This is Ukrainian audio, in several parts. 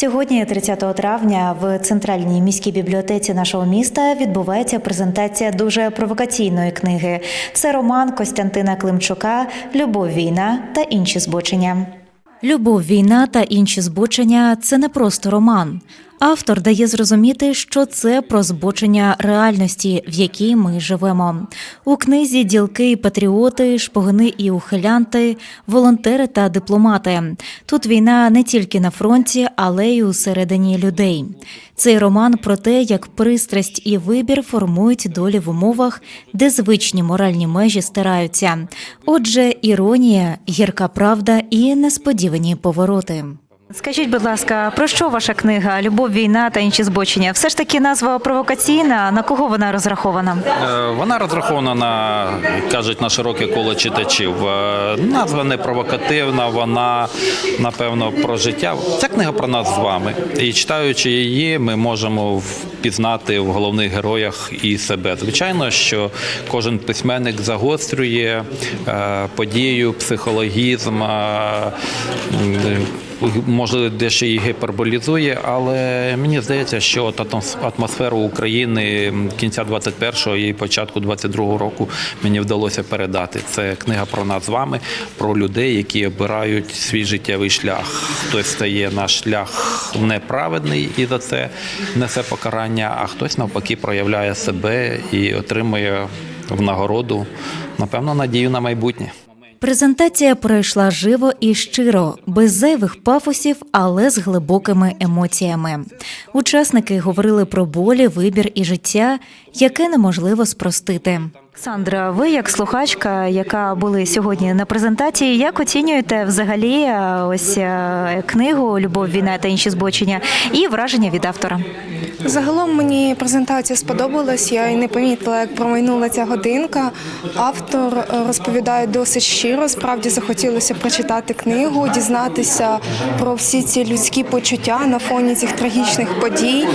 Сьогодні, 30 травня, в центральній міській бібліотеці нашого міста відбувається презентація дуже провокаційної книги. Це роман Костянтина Климчука Любов, війна та інші збочення. Любов, війна та інші збочення це не просто роман. Автор дає зрозуміти, що це про збочення реальності, в якій ми живемо. У книзі ділки патріоти, шпигуни і ухилянти, волонтери та дипломати. Тут війна не тільки на фронті, але й усередині людей. Цей роман про те, як пристрасть і вибір формують долі в умовах, де звичні моральні межі стираються. Отже, іронія, гірка правда і несподівані повороти. Скажіть, будь ласка, про що ваша книга Любов, війна та інші збочення? Все ж таки назва провокаційна. На кого вона розрахована? Е, Вона розрахована на кажуть на широке коло читачів. Е, Назва не провокативна, вона напевно про життя. Ця книга про нас з вами. І читаючи її, ми можемо впізнати в головних героях і себе. Звичайно, що кожен письменник загострює е, подію, психологізм. Може дещо і гіперболізує, але мені здається, що от атмосферу України кінця 21-го і початку 22-го року мені вдалося передати. Це книга про нас з вами, про людей, які обирають свій життєвий шлях. Хтось стає на шлях неправедний і за це несе покарання, а хтось навпаки проявляє себе і отримує в нагороду, напевно, надію на майбутнє. Презентація пройшла живо і щиро, без зайвих пафосів, але з глибокими емоціями. Учасники говорили про болі, вибір і життя, яке неможливо спростити. Сандра, ви як слухачка, яка були сьогодні на презентації, як оцінюєте взагалі е, ось е, книгу Любов, війна та інші збочення і враження від автора? Загалом мені презентація сподобалась. Я і не помітила, як промайнула ця годинка. Автор е, розповідає досить щиро. Справді захотілося прочитати книгу, дізнатися про всі ці людські почуття на фоні цих трагічних подій.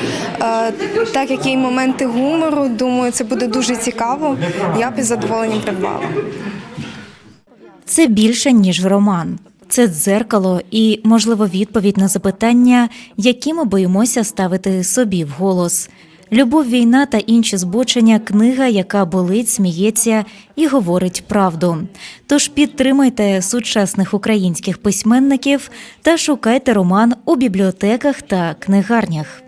Так як є й моменти гумору, думаю, це буде дуже цікаво. Я б із задоволенням придбала. Це більше ніж роман. Це дзеркало і, можливо, відповідь на запитання, які ми боїмося ставити собі вголос. Любов, війна та інші збочення книга, яка болить, сміється і говорить правду. Тож підтримайте сучасних українських письменників та шукайте роман у бібліотеках та книгарнях.